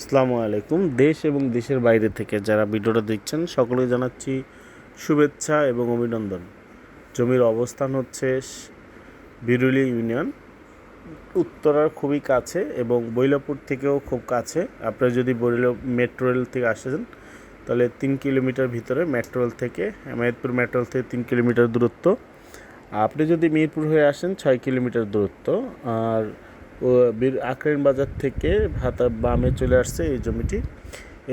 আসসালামু আলাইকুম। দেশ এবং দেশের বাইরে থেকে যারা ভিডিওটা দেখছেন সকলে জানাচ্ছি শুভেচ্ছা এবং অভিনন্দন। জমির অবস্থান হচ্ছে বিরুলি ইউনিয়ন, উত্তরার খুবই কাছে এবং বৈলাপুর থেকেও খুব কাছে। আপনারা যদি বৈলা, মেট্রো রেল থেকে আসেন, তাহলে তিন কিলোমিটার ভিতরে মেট্রো রেল থেকে, মেহেরপুর মেট্রো রেল থেকে তিন কিলোমিটার দূরত্ব। আপনি যদি মিরপুর হয়ে আসেন, ছয় কিলোমিটার দূরত্ব। আর বীর আখরেন বাজার থেকে হাতা বামে চলে আসছে এই জমিটি।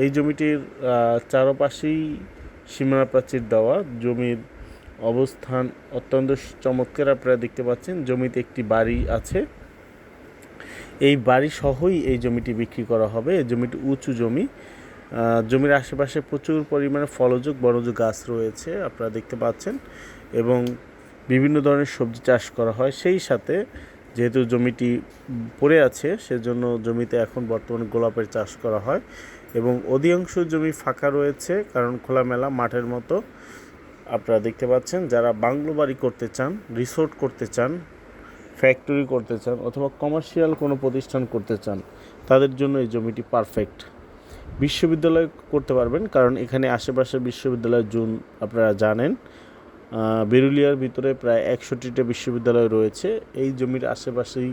এই জমিটির চারপাশেই সীমানা প্রাচীর দেওয়া। জমির অবস্থান অত্যন্ত চমৎকার আপনারা দেখতে পাচ্ছেন। জমিতে একটি বাড়ি আছে। এই বাড়ি সহই এই জমিটি বিক্রি করা হবে। এই জমিটি উঁচু জমি। জমির আশেপাশে প্রচুর পরিমাণে ফলযোগ, বনজ গাছ রয়েছে আপনারা দেখতে পাচ্ছেন এবং বিভিন্ন ধরনের সবজি চাষ করা হয়। সেই সাথে যেহেতু জমিটি পড়ে আছে, সেজন্য জমিতে এখন বর্তমানে গোলাপের চাষ করা হয় এবং অধিকাংশ জমি ফাঁকা রয়েছে কারণ খোলামেলা মাঠের মতো। আপনারা দেখতে পাচ্ছেন, যারা বাংলো বাড়ি করতে চান, রিসোর্ট করতে চান, ফ্যাক্টরি করতে চান অথবা কমার্শিয়াল কোনো প্রতিষ্ঠান করতে চান, তাদের জন্য এই জমিটি পারফেক্ট। বিশ্ববিদ্যালয় করতে পারবেন, কারণ এখানে আশেপাশে বিশ্ববিদ্যালয় জুন আপনারা জানেন বেরুলিয়ার ভিতরে প্রায় একষট্টিটা বিশ্ববিদ্যালয় রয়েছে। এই জমির আশেপাশেই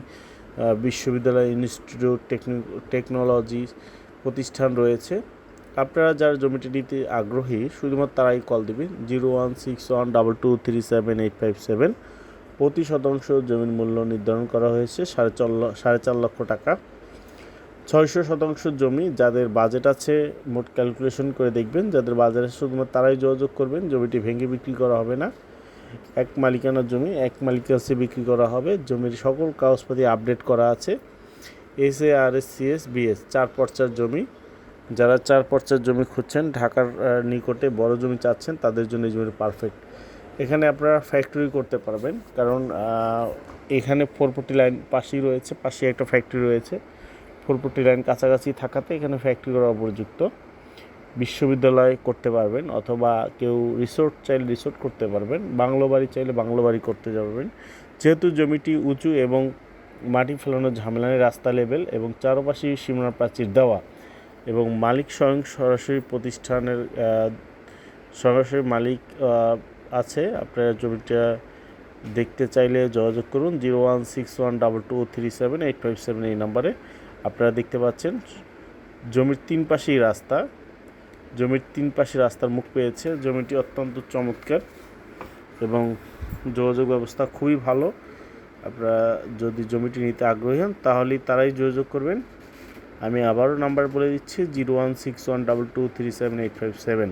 বিশ্ববিদ্যালয় ইনস্টিটিউট টেকনোলজি প্রতিষ্ঠান রয়েছে। আপনারা যারা জমিটি নিতে আগ্রহী, শুধুমাত্র তারাই কল দিবেন। Zero one six one double two three seven eight five seven. প্রতি শতাংশ জমির মূল্য নির্ধারণ করা হয়েছে সাড়ে চার সাড়ে চার লক্ষ টাকা। ছয়শো শতাংশ জমি যাদের বাজেট আছে, মোট ক্যালকুলেশন করে দেখবেন, যাদের বাজেট আছে শুধুমাত্র তারাই যোগাযোগ করবেন, জমিটি ভেঙে বিক্রি করা হবে না। এক মালিকানার জমি, এক মালিকের কাছে বিক্রি করা হবে, জমির সকল কাগজপাতি আপডেট করা আছে। S A R S C S B S চার পর্চার জমি। যারা চার পর্চার জমি খুঁজছেন, ঢাকার নিকটে বড় জমি চাচ্ছেন, তাদের জন্য এই পারফেক্ট এখানে আপনারা ফ্যাক্টরি করতে পারবেন, কারণ এখানে ফোরপটি লাইন পাশেই রয়েছে পাশে একটা ফ্যাক্টরি রয়েছে। ফোরপটি লাইন কাছাকাছি থাকাতে এখানে ফ্যাক্টরি করা উপযুক্ত বিশ্ববিদ্যালয় করতে পারবেন অথবা কেউ রিসোর্ট চাইলে রিসোর্ট করতে পারবেন। বাংলো বাড়ি চাইলে বাংলো বাড়ি করতে পারবেন। যেহেতু জমিটি উঁচু এবং মাটি ফেলানোর ঝামেলা নেই, রাস্তা লেভেল এবং চারপাশে সীমানা প্রাচীর দেওয়া এবং মালিক স্বয়ং সরাসরি প্রতিষ্ঠানের সরাসরি মালিক আছে আপনারা জমিটা দেখতে চাইলে যোগাযোগ করুন। Zero one six one double two three seven eight five seven এই নাম্বারে। আপনারা দেখতে পাচ্ছেন, জমির তিন পাশেই রাস্তা। জমির তিন পাশে রাস্তার মুখ পেয়েছে। জমিটি অত্যন্ত চমৎকার এবং যোগাযোগ ব্যবস্থা খুবই ভালো। আপনারা যদি জমিটি নিতে আগ্রহী হন, তাহলেই তারাই যোগাযোগ করবেন। আমি আবারও নাম্বার বলে দিচ্ছি, zero one six one double two three seven eight five seven.